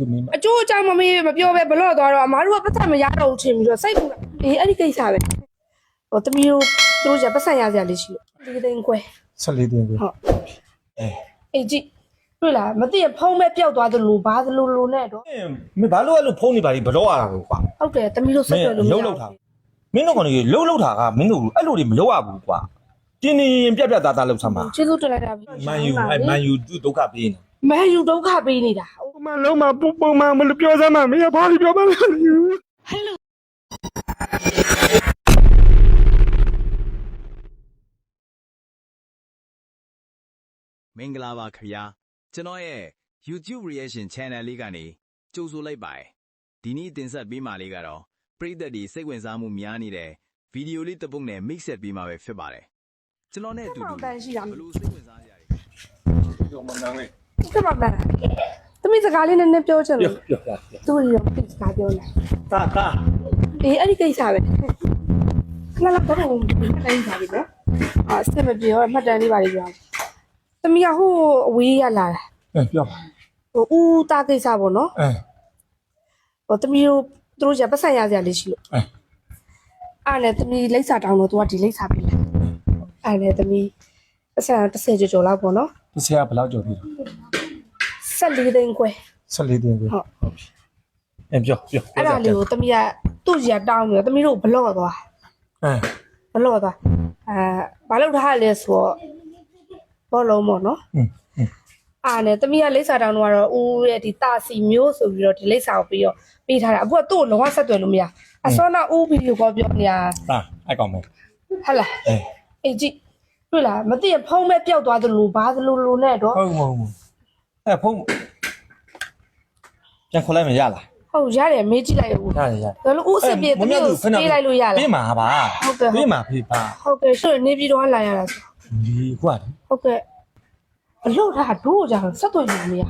သူမင်းမအကျိုးအကြောင်းမမေးမပြောပဲဘလော့သွားတော့အမားတို့ကပတ်သက်မရတော့ဘူးထင်ပြီးတော့စိတ်ကူအေးအဲ့ဒီကိစ္စပဲဟိုတမီးတို့သူတို့ကပတ်သက်ရစရာလေးရှိလို့ဒီတိန်ကွယ်14တင်ကိုဟုတ်အဲအေးကြည့်တွေ့လားမသိရဖုံးမဲ့ပျောက်သွားသလိုဘာသလိုလိုနဲ့တော့မင်းဘာလို့အဲ့လိုဖုန်းနေပါလိဘတော့ရတာကိုကွာဟုတ်တယ်တမီးတို့ဆက်သွယ်လို့မရမင်းလှုပ်လှုပ်တာမင်းတို့ကောင်ကြီးလှုပ်လှုပ်တာကမင်းတို့အဲ့လိုတွေမလုပ်ရဘူးကွာတင်းနေရင်ပြက်ပြက်သားသားလှုပ်ဆမ်းပါကျေးဇူးတင်လိုက်တာပြီမန်ယူအဲ့မန်ယူသူဒုက္ခပေးနေမန်ယူဒုက္ခပေးနေတာပုံ မှန်လုံးမှာပုံပုံမှန်မလို့ပြောစမ်းမှာမင်းကဘာလို့ပြောမှမလဲမင်္ဂလာပါခင်ဗျာကျွန်တော်ရဲ့ YouTube reaction channel လေးကနေကြိုဆိုလိုက်ပါတယ်ဒီနေ့တင်ဆက်ပေးမှာလေးကတော့ပရိသတ်တွေစိတ်ဝင်စားမှုများနေတဲ့ဗီဒီယိုလေးတစ်ပုဒ်နဲ့ mix ဆက်ပေးမှာပဲဖြစ်ပါတယ်ကျွန်တော်နဲ့အတူတူတန်ရှိတာဘလို့စိတ်ဝင်စားကြရလဲပြောမနာနဲ့ဒီကမှာပါတ မီးစကားလေးနည်းနည်းပြောချင်လို့ပြောပြောသူ့ရောပြစ်စကားပြောလိုက်တာတာအေးအဲ့ဒီကိစ္စပဲခဏလောက်တော့မှတ်တမ်းပါပြီနော်အာစက်မပြေတော့မှတ်တမ်းလေးပါလေးပြောတမီးကဟိုအဝေးရလာတာအဲပြောပါဟိုဦးတာကိစ္စပေါ့နော်အဲဟိုတမီးတို့သူတို့ကပတ်ဆက်ရစရာလေးရှိလို့အဲအားနဲ့တမီးလိမ့်စာတောင်းလို့သူကဒီလိမ့်စာပေးလိုက်အားနဲ့တမီးပတ်ဆက်30ကျော်ကျော်လောက်ပေါ့နော်ဒီဆရာဘယ်လောက်ကြော်ပြီ 14သိန်းခွဲ14တင်ကိုဟုတ်အဲပြောပြောအဲ့ဒါလေးကိုတမီးကသူ့ကြီးကတောင်းပြီးတော့တမီးတို့ဘလော့သွားအဲဘလော့သွားအဲဘာလို့ထားရလဲဆိုတော့ဘောလုံးပေါ့နော်อืมအားနဲ့တမီးကလိမ့်စာတောင်းတော့တော့ဦးရဲ့ဒီတာစီမျိုးဆိုပြီးတော့ဒီလိမ့်စာကိုပြီးတော့ပေးထားတာအခုကသူ့ကိုလုံးဝဆက်သွယ်လို့မရအစောနာဦးဗီဒီယိုကောပြောနေတာတာအဲ့ကောင်မယ်ဟုတ်လားအဲအေးကြည့်တွေ့လားမသိရဖုံးမဲ့ပျောက်သွားသလိုဘာသလိုလိုနဲ့တော့ဟုတ်မဟုတ် အဲဖုန်းပြန်ခေါ်လိုက်မရလားဟုတ်ရတယ်မေးကြည့်လိုက်ဦးရတယ်ရဒါလို့ဦးအစ်စ်ပြေတမီးကိုပေးလိုက်လို့ရလားပေးမှာပါဟုတ်ကဲ့ပေးမှာဖေးပါဟုတ်ကဲ့ဆိုရင်နေပြီးတော့လာရတာဆိုဒီကွာဟုတ်ကဲ့ဘလို့ထားဒိုးကြတော့ဆက်သွယ်လို့မရ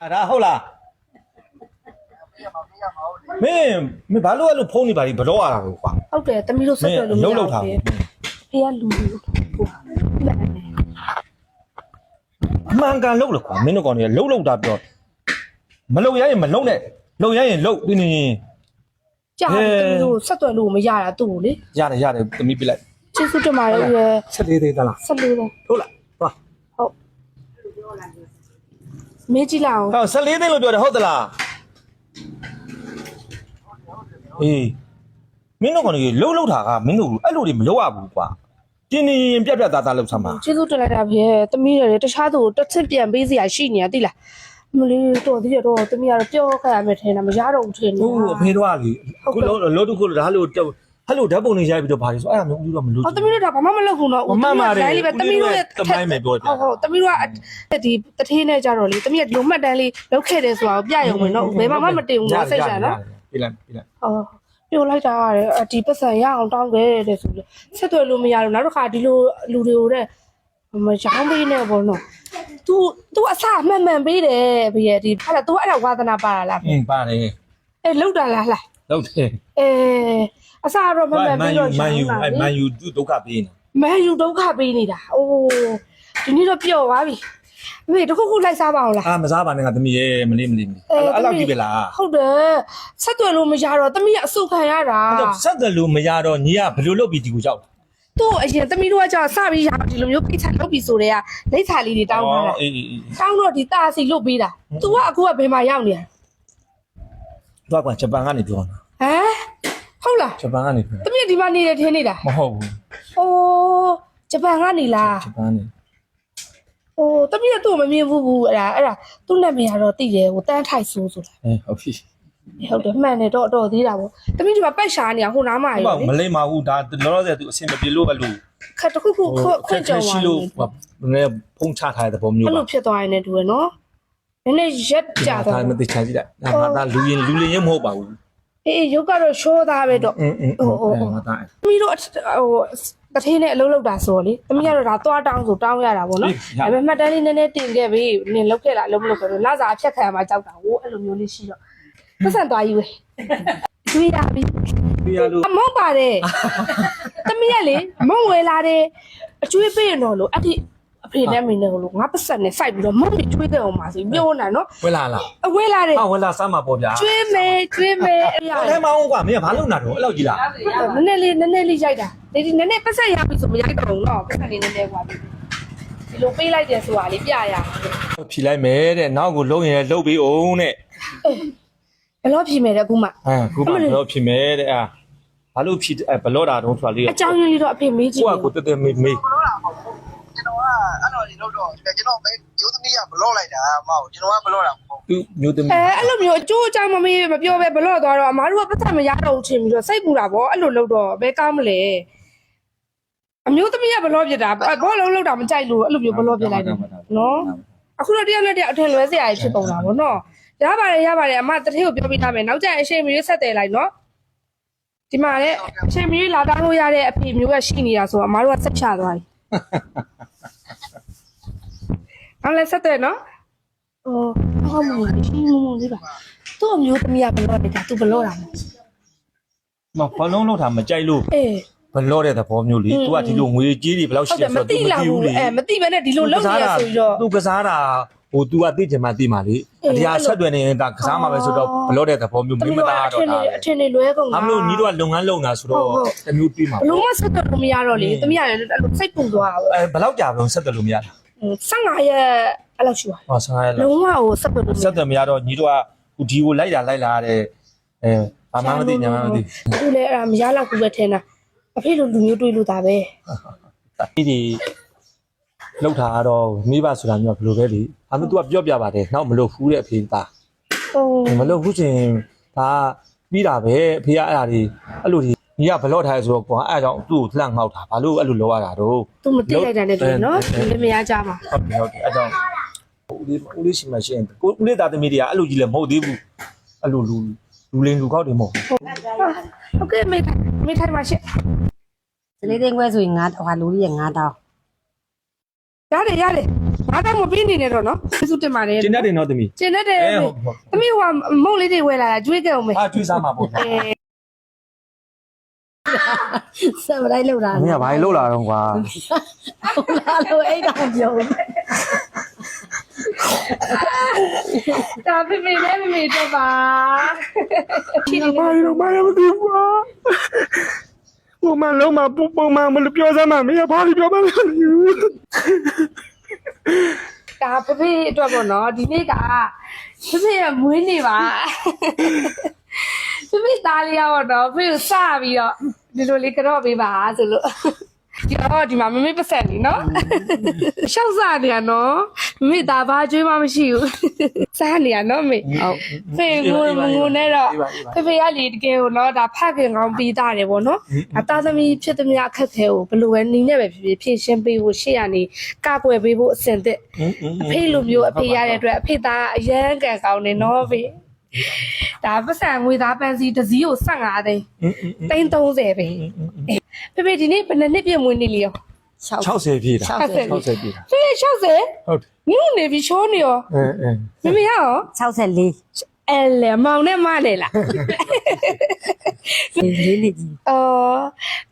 အဲ့ဒါဟုတ်လားမင်းမင်းဘာလို့အဲ့လိုဖုန်းနေပါလိဘတော့ရတာကိုကွာဟုတ်တယ်တမီးတို့ဆက်သွယ်လို့မရလှုပ်လှုပ်တာဖေကိုဖေကလူလူဟိုလက်အနေအ မှန်ကန်လှုပ်လို့ကွာမင်းတို့ကောင်တွေကလှုပ်လှုပ်တာပြောမလှုပ်ရရင်မလှုပ်နဲ့လှုပ်ရရင်လှုပ်တင်းနေရင်ကြာတယ်တမီးတို့ဆက်သွယ်လို့မရတာသူ့ကိုလေရတယ်ရတယ်သမီးပြလိုက်ကျေးဇူးတင်ပါတယ်ဦးရဆက်လေးသေးသလားဆက်လို့တော့ဟုတ်လားသွားဟုတ်မေးကြည့်လိုက်အောင်ဟောဆက်လေးသေးလို့ပြောတယ်ဟုတ်သလားအေးမင်းတို့ကောင်တွေလှုပ်လှုပ်တာကမင်းတို့အဲ့လိုတွေမလုပ်ရဘူးကွာ တင်းနေရင်ပြက်ပြက်သားသားလှုပ်ဆမ်းပါကျေးဇူးတင်လိုက်တာဖေတမီးတွေတခြားသူကိုတစ်ချက်ပြန်ပေးစရာရှိနေရသိလားမလေးတော်သေးရတော့တမီးကတော့ပြောခဲ့ရမယ်ထင်တာမရတော့ဘူးထင်နေဟုတ်အဖေတို့ကလေခုလို့လို့တခုလို့ဒါလို့တက်ဟဲ့လို့ဓာတ်ပုံတွေရိုက်ပြီးတော့ဗာလေဆိုအဲ့ဒါမျိုးဦးတော့မလို့ဟောတမီးတို့ဒါဘာမှမလုပ်ဘူးနော်မမှန်ပါတယ်လေးပဲတမီးတို့ရဲ့တမိုင်းပဲပြောပြဟုတ်ဟုတ်တမီးတို့ကဒီတထေးနဲ့ကြတော့လေတမီးကဒီလိုမှတ်တမ်းလေးလုပ်ခဲ့တယ်ဆိုတာကိုပြရုံပဲနော်ဘယ်မှမတင်ဘူးနော်စိတ်ဆန်နော်ပြလိုက်ပြလိုက်ဟော ပြောလိုက်တာရတယ်အဒီပတ်စံရအောင်တောင်းခဲ့တယ်ဆိုလို့ဆက်သွယ်လို့မရလို့နောက်တစ်ခါဒီလိုလူတွေကိုတဲ့မရောင်းပေးနဲ့ပေါ့နော် तू तू အစမှန်မှန်ပေးတယ်ဘယ်ရဒီဟာလား तू အဲ့ဒါဝါသနာပါလား အင်းပါတယ် အဲလောက်တာလားလား ဟုတ်တယ် အဲအစတော့မှန်မှန် မန် ပြီး ယူ တော့ မန်ယူ ရောင်း အဲ့မ တာ န် လေ ယူသူဒုက္ခပေးနေ မန်ယူဒုက္ခပေးနေတာအိုးဒီနေ့တော့ပျော်သွားပြီ အမေတခုခုလိုက်စားပါအောင်လားအာမစားပါနဲ့ငါသမီးရဲ့မလေးမလေးမလေးအဲ့အဲ့လောက်ကြည့်ပဲလားဟုတ်တယ်ဆက်သွယ်လို့မရတော့တမီးကအဆုခံရတာအဲ့တော့ဆက်တယ်လို့မရတော့ညီကဘယ်လိုလုပ်ပြီးဒီကိုကြောက်သူ့အရင်တမီးတို့ကကြာစပြီးရဒီလိုမျိုးပိတ်ချလုပ်ပြီးဆိုတဲ့ကလိမ့်စာလေးတွေတောင်းထားတာအေးအေးအေးတောင်းတော့ဒီတာစီလုတ်ပေးတာ तू ကအခုကဘယ်မှာရောက်နေရတော့ကွာဂျပန်ကနေပြောတာဟမ်ဟုတ်လားဂျပန်ကနေပြောတမီးဒီမှာနေတယ်ထင်းနေတာမဟုတ်ဘူးအိုးဂျပန်ကနေလားဂျပန်နေ ဟိုတမီးကသူ့ကိုမမြင်ဘူးဘူးအဲ့ဒါအဲ့ဒါသူ့နာမည်ကတော့သိတယ်ဟိုတန်းထိုက်ဆိုးဆိုတာအေးဟုတ်ပြီဟုတ်တယ်မှန်တယ်တော့တော့သေးတာပေါ့တမီးဒီမှာပတ်ရှာနေတာဟိုနားမှာဟုတ်ရောပါလေမလေးမဟုတ်ဒါလောလောဆယ်သူအဆင်မပြေလို့အဲ့လိုခက်တစ်ခုခုခွခွင့်ကြော်ရှိသွားလို့တယ်ဟိုနည်းဖုံးချထားတဲ့သဘောမျိုးအဲ့ပါလိုဖြစ်သွားရင်လည်းတူရနော်နည်းနည်းရက်ကြဒါသွားမသိချာကြည့်လိုက်ဒါငါသားလူရင်လူလင်ရင်မဟုတ်ပါဘူးအေးအေးရုပ်ကတော့ရှိုးသားပဲတော့အင်းအင်းဟိုဟိုဟိုငါသားတမီးတို့အထဟို တထင်းနဲ့အလုပ်လုပ်တာဆိုတော့လေတမီးကတော့ဒါသွားတောင်းဆိုတောင်းရတာပေါ့နော်ဒါပေမဲ့မှတ်တမ်းလေးနည်းနည်းတင်ခဲ့ပြီနင်လုပ်ခဲ့လားအလုပ်မလုပ်ခဲ့လို့လာစားအဖြတ်ခံရမှာကြောက်တာဟိုအဲ့လိုမျိုးလေးရှိတော့ပတ်စံသွားယူဝေးတွေ့ရပြီပြရလို့အမုန်းပါတယ်တမီးကလေမုန်းဝဲလာတယ်အကျွေးပေးရင်တော့လို့အဲ့ဒီအ ဖေနဲ့မင်းနဲ့လို့ငါပတ်ဆက်နဲ့စိုက်ပြီးတော့မုတ်တွေကျွေးကြအောင်ပါဆိုပြောနေနော်ဝဲလာလားအဝဲလာတယ်ဟာဝဲလာစမ်းမှာပေါ့ဗျာကျွေးမယ်ကျွေးမယ်အဲ့ဒါလဲမအောင်ကွာမင်းကဘာလုပ်နေတာတော့အဲ့လောက်ကြီးလားနည်းနည်းလေးနည်းနည်းလေးရိုက်တာဒီဒီနည်းနည်းပတ်ဆက်ရပြီဆိုမရိုက်တော့ဘူးနော်ပတ်ဆက်လေးနည်းနည်းကွာဒီလိုပေးလိုက်တယ်ဆိုတာလေးပြရအောင်ဖြီလိုက်မယ်တဲ့နောက်ကိုလုံးရင်လုံးပြီးအောင်တဲ့ဘလော့ဖြီမယ်တဲ့အခုမှအဲအခုမှဘလော့ဖြီမယ်တဲ့အာဘာလို့ဖြီဘလော့တာတုံးဆိုတာလေးအကြောင်းရင်းတော့အဖေမေးကြည့်ကိုကကိုတက်တက်မေးမေး အဲ့လိုနေလို့တော့ကျွန်တော်ပဲရိုးသမီးကဘလော့လိုက်တာမဟုတ်ကျွန်တော်ကဘလော့တာမဟုတ်သူမျိုးသမီးအဲအဲ့လိုမျိုးအကျိုးအကြောင်းမမေးမပြောပဲဘလို့သွားတော့အမားတို့ကပတ်သက်မရတော့ဘူးထင်ပြီးတော့စိတ်ပူတာဗောအဲ့လိုလုပ်တော့ဘယ်ကောင်းမလဲအမျိုးသမီးကဘလို့ပြစ်တာဘောလုံးလောက်တာမကြိုက်လို့အဲ့လိုမျိုးဘလို့ပြစ်လိုက်တယ်နော်အခုတော့တရားနဲ့တရားအထင်လွဲစရာကြီးဖြစ်ပုံတာဗောနော်ရပါတယ်ရပါတယ်အမတတိကိုပြောပြထားမယ်နောက်ကျရင်အရှိန်မရွေးဆက်တယ်လိုက်နော်ဒီမှာလည်းအရှိန်မရွေးလာတောင်းလို့ရတဲ့အဖေမျိုးကရှိနေတာဆိုတော့အမားတို့ကဆက်ချသွားပြီ အောင်လဲဆက်တယ်နော် ဟိုဟုတ်မှာရှင်းမမလေးပါသူ့အမျိုးသမီးကဘလော့နေတာသူဘလော့တာမဟုတ် မဘလုံးလောက်တာမကြိုက်လို့ အေး ဘလော့တဲ့သဘောမျိုးလေ อืม သူကဒီလိုငွေကြီးတွေဘယ်လောက် ဟု ရှိ တ်တ လဲ ယ်မ ဆိုတော့ သိ သူမ လာ သိ ဘူး ဘူးလေ အဲမသိဘဲနဲ့ဒီလိုလုပ်နေရဆိုပြီးတော့ သူကစားတာဟို तू ကသိချင်မှသိမှာလေ အေး အတရားဆက်တွယ်နေရင်ဒါကစားမှာပဲဆိုတော့ အော် ဘလော့တဲ့သဘောမျိုးမိမသားတော့တာ အထင်တွေလွဲကုန် အမလို့ညီတို့ကလုပ်ငန်းလုပ်နေတာဆိုတော့ ဟုတ်ဟုတ် တမျိုးပြီးမှာ ဘလုံးမဆက်တော့လို့မရတော့လေသမီးရတယ်အဲ့လိုစိတ်ပူသွားတာ အဲဘယ်လောက်ကြာဘလုံးဆက်တယ်လို့မရတာ 15ရက်အဲ့လိုရှိပါဟောဆိုင်ရလားလုံးဝဟိုဆက်ပူလို့ဆက်တယ်မရတော့ညီတို့ကဟိုဒီကိုလိုက်တာလိုက်လာတဲ့အဲဘာမှမသိညာမှမသိသူလည်းအဲ့ဒါမရတော့ဘူးပဲထင်တာအဖေလိုလူမျိုးတွေးလို့တာပဲဒီဒီလောက်တာကတော့မိဘဆိုတာမျိုးကဘယ်လိုပဲလေအမ तू ကပြောပြပါတယ်နောက်မလို့ဖူးတဲ့အဖေသားဟိုမလို့ဖူးချင်ဒါပြီးတာပဲအဖေကအဲ့ဒါတွေအဲ့လိုဒီ ညီကဘလော့ထားရဆိုတော့ကွာအဲ့ဒါကြောင့်သူ့ကိုလှန့်ငေါက်တာဘာလို့အဲ့လိုလောရတာတော့သူမသိလိုက်တာနဲ့တူတယ်နော်ဒီလည်းမရကြပါဟုတ်ပြီဟုတ်ပြီအဲ့ကြောင့်ဦးလေးဦးလေးရှိမှရှိရင်ကိုဦးလေးသားသမီးတွေကအဲ့လိုကြီးလည်းမဟုတ်သေးဘူးအဲ့လိုလူလူလင်လူကောက်တွေမဟုတ်ဟုတ်ကဲ့မေထိုင်မေထိုင်ပါရှင့်စလေးသိန်းခွဲဆိုရင်9ဟိုလူကြီးက9တောင်းရတယ်ရတယ်ငါတော့မပြီးနေနဲ့တော့နော်ကျေးဇူးတင်ပါတယ်ကျင်းတတ်တယ်နော်သမီးကျင်းတတ်တယ်အဲမေဟုတ်ဟုတ်သမီးဟိုကမုံလေးတွေဝယ်လာတာကျွေးခဲ့အောင်မေအာကျွေးစားမှာပေါ့ဗျာအဲ ဆက်မလိုက်လို့တာမင်းကဘာလို့လာတော့ကွာဟုတ်လားလို့အဲ့တောင်ပြောဒါဖေဖေနဲ့မေမေတော့ပါဘာလို့ဘာလို့မသိဘူးကွာဟိုမလုံးမပုံပုံမှန်မလို့ပြောစမ်းမမင်းကဘာလို့ပြောမှမသိဘူးဒါဖေဖေအတွက်ပေါ့နော်ဒီနေ့ကဖေဖေရဲ့မွေးနေ့ပါဖေဖေသားလေးရောတော့ဖေကိုစပြီးတော့ ဒီလိုလေးကတော့ပေးပါဆိုလို့ဒီတော့ဒီမှာမမေပတ်ဆက်နေနော်ရှောက်စားနေရနော်မမေဒါဘာကျွေးမှမရှိဘူးစားနေရနော်မေဟုတ်ဖေငိုငိုနဲ့တော့ဖေဖေကလေတကယ်ကိုတော့ဒါဖခင်ကောင်းပြီးသားတယ်ဗောနော်အသားသမီးဖြစ်သမျှအခက်ခဲကိုဘယ်လိုပဲနေနဲ့ပဲဖြစ်ဖြစ်ဖြည့်ရှင်းပေးဖို့ရှေ့ရနေကကွယ်ပေးဖို့အဆင်သင့်အဖေလိုမျိုးအဖေရတဲ့အတွက်အဖေသားအရန်ကန်ကောင်းနေနော်ဖေ ဒါပတ်စံငွေသားပန်းစီတစ်စီးကို15သိန်းသိန်း30ပဲဖေဖေဒီနေ့ဘယ်နှစ်နှစ်ပြည့်မွေးနေ့လီရော60ပြည့်တာ60 60ပြည့်တာဖေဖေ60ဟုတ်တယ်ညနေပြီချိုးနေရောအဲအဲမမေရော64အဲလေမောင်နဲ့မနဲ့လားလေးလေးကြီးအော်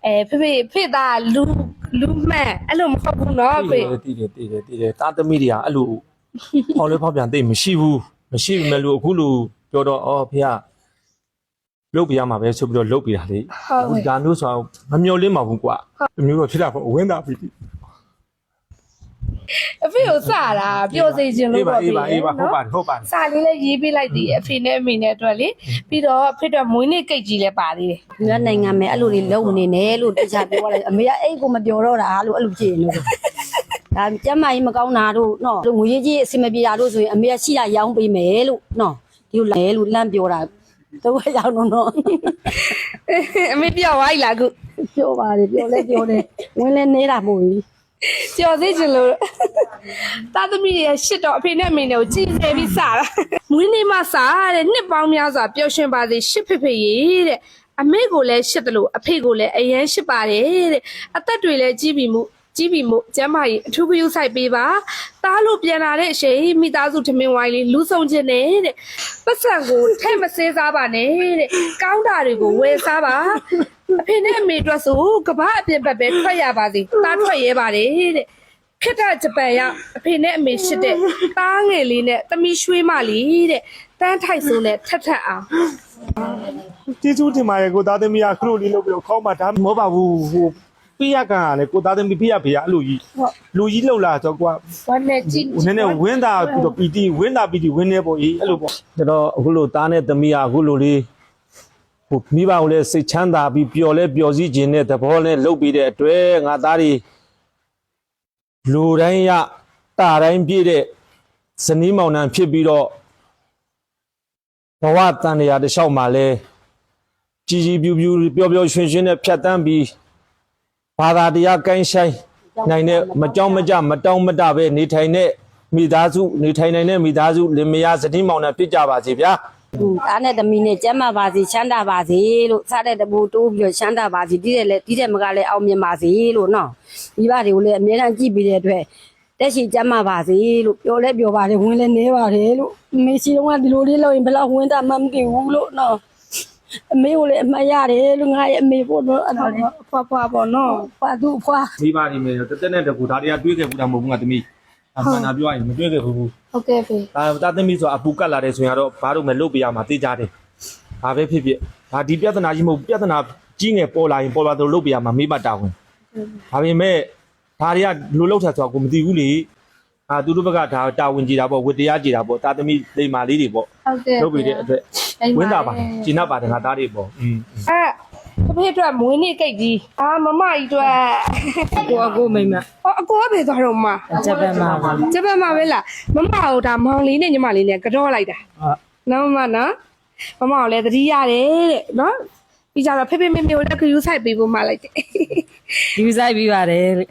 အဲဖေဖေဖေသားလူလူမှန်အဲ့လိုမဟုတ်ဘူးနော်ဖေတည်တယ်တည်တယ်တည်တယ်တာသမီးတွေကအဲ့လိုဖော်လဲဖောက်ပြန်သိမရှိဘူးမရှိဘူးမဲ့လို့အခုလို ပြောတော့အော်ဖေကလုတ်ပြရမှာပဲဆိုပြီးတော့လုတ်ပြတာလေဟုတ်ဒါမျိုးဆိုတော့မမျော်လင့်ပါဘူးကွာဒီမျိုးတော့ဖြစ်တာပေါ့ဝင်းတာပြီအဖေကိုစတာပျော်စေခြင်းလို့အေးပါပေါ့အေးပါအေးပါဟုတ်ပါတယ်ဟုတ်ပါတယ်စာလေးလည်းရေးပေးလိုက်သေးတယ်အဖေနဲ့အမေနဲ့အတွက်လေပြီးတော့အဖေတို့မွေးနေ့ကိတ်ကြီးလည်းပါသေးတယ်ဒီကနိုင်ငံမဲ့အဲ့လိုတွေလုံနေတယ်လို့တခြားပြောရတယ်အမေကအဲ့ကိုမပြောတော့တာလို့အဲ့လိုဖြစ်နေလို့ဒါကျမကြီးမကောင်းတာတို့နော်ငွေကြီးအစင်မပြေတာတို့ဆိုရင်အမေကရှိတာရောင်းပေးမယ်လို့နော် ဒီလိုလဲလို့လမ်းပြောတာတော့ရောက်တော့နော်အမေပြောသွားပြီလားခုပြောပါတယ်ပြောလဲပြောတယ်ဝင်လဲနေတာမို့ကြီးပျော်စေခြင်းလို့တာသမီးရဲ့ရှစ်တော့အဖေနဲ့အမေနဲ့ကိုကြည်စေပြီးစတာမွေးနေ့မှစတဲ့နှစ်ပေါင်းများစွာပျော်ရွှင်ပါစေရှစ်ဖေဖေရေတဲ့အမေကိုလည်းရှစ်တယ်လို့အဖေကိုလည်းအရန်ရှစ်ပါတယ်တဲ့အသက်တွေလည်းကြီးပြီမှု ကြီးပြီမှုကျမ်းမာရေးအထူးဂရုစိုက်ပေးပါတားလို့ပြန်လာတဲ့အချိန်မိသားစုထမင်းဝိုင်းလေးလူဆောင်ခြင်းနဲ့တဲ့ပတ်စံကိုထဲ့မစေးစားပါနဲ့တဲ့ကောင်းတာတွေကိုဝယ်စားပါအဖေနဲ့အမေအတွက်ဆိုကဘာအပြင်ဘက်ပဲထွက်ရပါစေတားထွက်ရဲပါတယ်တဲ့ဖြစ်တဲ့ဂျပန်ရောက်အဖေနဲ့အမေရှိတဲ့တားငယ်လေးနဲ့တမီရွှေမလေးတဲ့တန်းထိုက်စုံနဲ့ထက်ထက်အောင်ကျေးဇူးတင်ပါတယ်ကိုသားသမီးကခလို့လေးလုပ်ပြီးတော့ခေါင်းမှာဒါမဟုတ်ပါဘူးဟို ပြရကန်ကလည်းကိုသားသမီးပြရဖေးအဲ့လိုကြီးလူကြီးလှုပ်လာတော့ကွာဝမ်းနဲ့ကြည့်နည်းနည်းဝင်းတာပြီးတော့ပီတီဝင်းတာပီတီဝင်းနေပေါ့ကြီးအဲ့လိုပေါ့ကျွန်တော်အခုလိုသားနဲ့သမီးကအခုလိုလေးဟိုမိဘကိုလည်းစိတ်ချမ်းသာပြီးပျော်လဲပျော်စည်းခြင်းနဲ့သဘောနဲ့လုပ်ပြီးတဲ့အတွက်ငါသားတွေလူတိုင်းရတာတိုင်းပြည့်တဲ့ဇနီးမောင်နှံဖြစ်ပြီးတော့ဘဝတန်ရာတစ်လျှောက်မှာလဲကြီးကြီးပြူပြူပျော်ပျော်ရွှင်ရွှင်နဲ့ဖြတ်တန်းပြီး ဘာသာတရားကိုင်းဆိုင်နိုင်တဲ့မကြောက်မကြမတောင်းမတပဲနေထိုင်တဲ့မိသားစုနေထိုင်နိုင်တဲ့မိသားစုလင်မယားဇနီးမောင်နှံဖြစ်ကြပါစေဗျာอืมသားနဲ့သမီးနဲ့ကျမ်းမာပါစေချမ်းသာပါစေလို့စားတဲ့တပူတိုးပြီးတော့ချမ်းသာပါစေတီးတဲ့လည်းတီးတဲ့မကလည်းအောင်မြင်ပါစေလို့နော်မိဘတွေကိုလည်းအမြဲတမ်းကြည့်ပြီးတဲ့အတွက်တက်ရှိကျမ်းမာပါစေလို့ပြောလဲပြောပါတယ်ဝင်လဲနေပါတယ်လို့အမေရှိတော့ကဒီလိုလေးလုပ်ရင်ဘယ်လောက်ဝင်တာမှမသိဘူးလို့နော် အမေကိုလည်းအမှတ်ရတယ်လို့ငါရဲ့အမေပေါ့နော်အဲ့ဒါလေဖွားဖွားပေါ့နော်ဖွာသူ့ဖွာမိဘတွေမယ်တက်တက်နဲ့တကူဒါတွေကတွေးခဲ့ဘူးတာမဟုတ်ဘူးငါသမီးအမှန်တာပြောရရင်မတွေးခဲ့ဘူးဟုတ်ကဲ့ဖေဒါတာသမီးဆိုအပူကတ်လာတယ်ဆိုရင်တော့ဘာလို့မဲ့လုတ်ပြရမှာသိကြတယ်ဘာပဲဖြစ်ဖြစ်ဒါဒီပြဿနာကြီးမဟုတ်ပြဿနာကြီးငယ်ပေါ်လာရင်ပေါ်လာတော့လုတ်ပြရမှာမိဘတာဝန်ဒါပေမဲ့ဒါတွေကလိုလုတ်တာဆိုတော့ကိုမသိဘူးလေအာသူတို့ဘက်ကဒါတာဝန်ကြည်တာပေါ့ဝတ္တရားကြည်တာပေါ့တာသမီးလိမ္မာလေးတွေပေါ့ဟုတ်ကဲ့လုတ်ပြီးတဲ့အတွက် ဝင်းတာပါကျင်납ပါတယ်ငါသားတွေပေါ့อืม အဲ့အဖေအတွက်မွေးနေ့ကိတ်ကြီးအာမမကြီးအတွက် ကိုအကိုမိမ အော်အကိုကပဲသွားတော့မ ဂျပန်မှာပါ ဂျပန်မှာပဲလားမမကိုဒါမောင်လေးနဲ့ညီမလေးနဲ့ကြောလိုက်တာနော်မမနော်မမကိုလည်းသတိရတယ်တဲ့နော်ပြီးကြတော့ဖေဖေမေမေကိုလည်းခရူးဆိုင်ပေးဖို့မှလိုက်တယ် ယူဆိုင်ပြီးပါတယ်လို့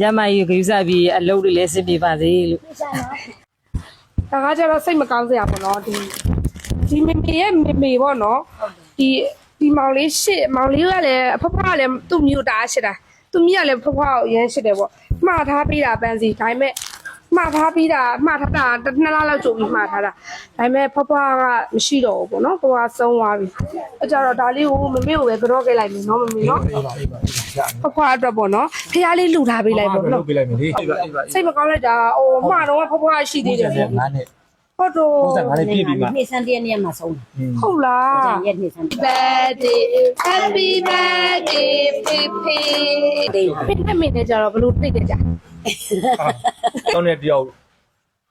ဂျမကြီးကိုယူဆိုင်ပြီးအလုပ်တွေလည်းစစ်ပြပါစေလို့ ဒါကကျတော့စိတ်မကောင်းစရာပေါ့နော်ဒီ ဒီမေမေရဲ့မေမေပေါ့နော်ဒီဒီမောင်လေးရှစ်မောင်လေးကလည်းအဖဖကလည်းသူ့မျိုးတားရှစ်တာသူ့မြကလည်းဖဖကိုရမ်းရှစ်တယ်ပေါ့မှားထားပေးတာပန်းစီဒါပေမဲ့မှားထားပြီးတာမှားထားတာတစ်နှစ်လလောက်ကြိုပြီးမှားထားတာဒါပေမဲ့ဖဖကမရှိတော့ဘူးပေါ့နော်ဖဖကဆုံးသွားပြီအဲကြတော့ဒါလေးကိုမမေကိုပဲကြောခဲ့လိုက်မယ်နော်မမေနော်ဖဖအတွက်ပေါ့နော်ဖះလေးလှူထားပေးလိုက်ပေါ့လုနော်တ်ပြလိုက်မယ်လေအေးပါအေးပါစိတ်မကောင်းလိုက်တာဟိုမှားတော့ဖဖကရှိသေးတယ်ပေါ့ငါနဲ့ ဟုတ်တော့95နဲ့ပြည့်ပြီမှာနေ့စံတည့်နေ့မှာဆုံးဟုတ်လားတယ်ရက်နေ့စံ birthday happy birthday ဖေဖေဖေနဲ့မင်းနဲ့ကြတော့ဘလို့သိတယ်ကြာတောင်းတဲ့တယောက်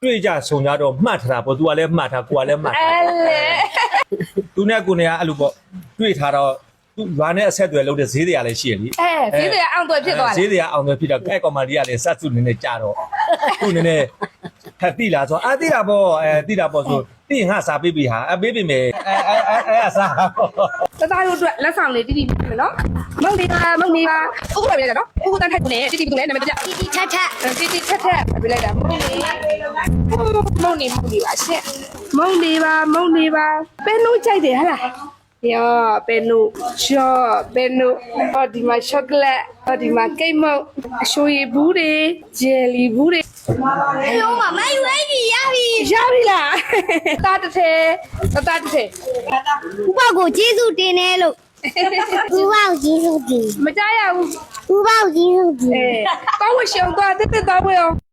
တွေ့ကြဆုံကြတော့မှတ်ထားတာပေါ့ तू ကလည်းမှတ်ထားကိုကလည်းမှတ်ထားအဲ့လေသူနဲ့ကိုနေကအဲ့လိုပေါ့တွေ့ထားတော့သူရွာနဲ့အဆက်အသွယ်လုပ်တဲ့ဈေးတွေကလည်းရှိရလီအဲဖေဖေကအောင်သွဲဖြစ်သွားဈေးတယ်တွေကအောင်သွဲဖြစ်တော့ကဲကော်မတီကလည်းစတ်စုနေနေကြတော့သူနည်းနည်း ထပ်တိလာဆိုအာတိတာပေါ့အဲတိတာပေါ့ဆိုတိငါစာပေးပြီဟာအပေးပြီမယ်အဲအဲအဲအဲစာပေါ့တသားတို့အတွက်လက်ဆောင်လေးတီးတီးပြမယ်နော်မုတ်လေးပါမုတ်လေးပါဥက္ကုလည်းပြလိုက်တာနော်ဥက္ကုတန်းထိုက်ကုန်နဲ့တီးတီးပြတယ်နာမည်ပြတီးတီးထက်ထက်တီးတီးထက်ထက်ပြလိုက်တာမုတ်လေးမုတ်လေးမုတ်လေးပါရှင့်မုတ်လေးပါမုတ်လေးပါပဲလို့ကြိုက်တယ်ဟလား ယောပဲနုချောပဲနုဟောဒီမှာချောကလက်ဟောဒီမှာကိတ်မုတ်အရှိုရည်ဘူးတွေဂျယ်လီဘူးတွေလုံးမမယူလိုက်ပြီရပြီရပြီလားတာတစ်ထဲတာတစ်ထဲဥပကိုကျေးဇူးတင်တယ်လို့ဥပကိုကျေးဇူးတင်မကြရဘူးဥပကိုကျေးဇူးတင်အဲကောင်းဝရှောင်းသွားတက်တက်သွားဝဲအောင်